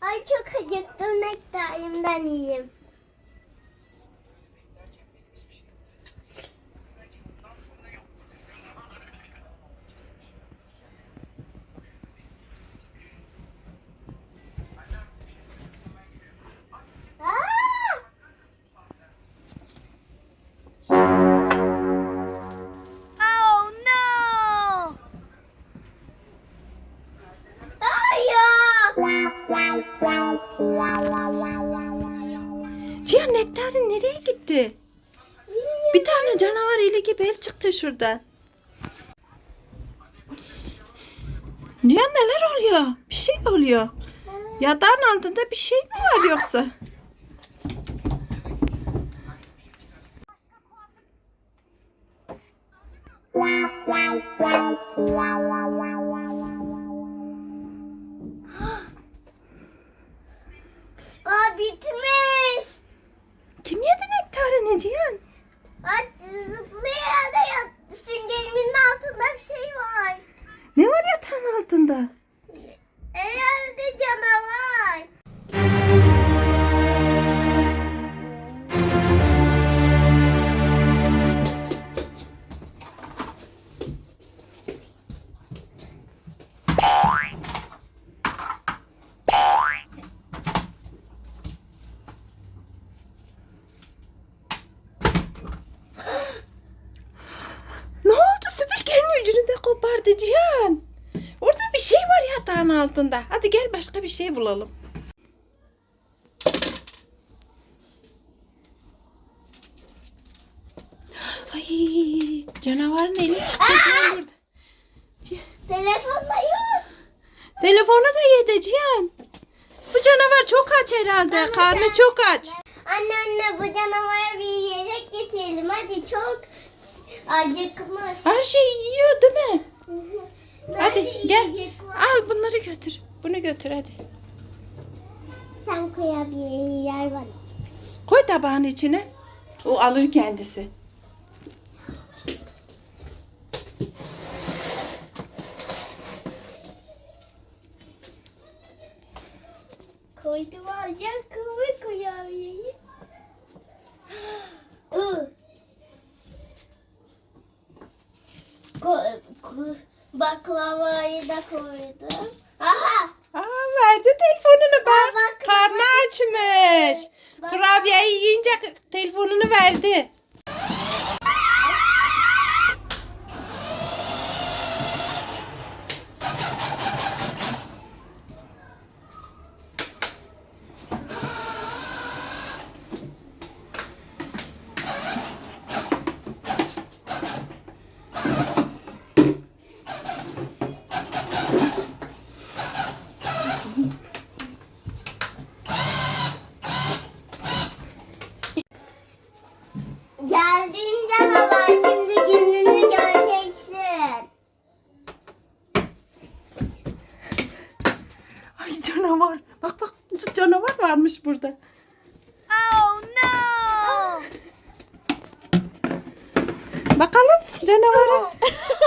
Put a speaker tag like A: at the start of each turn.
A: Ay çok acıktım nektarimden yiyeyim.
B: Cihan nektarin nereye gitti? Bir tane canavar eli gibi el çıktı şuradan. Cihan neler oluyor? Bir şey oluyor. Yatağın altında bir şey mi var yoksa?
A: Aa Aa zıplayan da yat. Süngerimin altında bir şey var.
B: Ne var yatağın altında?
A: Herhalde canavar.
B: Yatağın altında. Hadi gel başka bir şey bulalım. Ay canavarın eli çıktı burada.
A: Telefonda yok.
B: Telefonu da yedi Cihan. Bu canavar çok aç herhalde. Karnı çok aç.
A: Anne anne bu canavara bir yiyecek getirelim. Hadi çok acıkmış.
B: Her şeyi yiyor değil mi? Hadi gel. Al bunları götür. Bunu götür hadi.
A: Sen kurabiye yer var.
B: Koy tabağın içine. O alır kendisi.
A: Koydum alacak kıvır kurabiyeyi. Ko ko baklavayı da koydum. Aha!
B: Aa verdi telefonunu bak.
A: Aa,
B: Karnı açmış.
A: Bak.
B: Kurabiyeyi yiyince telefonunu verdi. Canavar. Bak bak canavar varmış burada.
C: Oh no!
B: Bakalım canavara.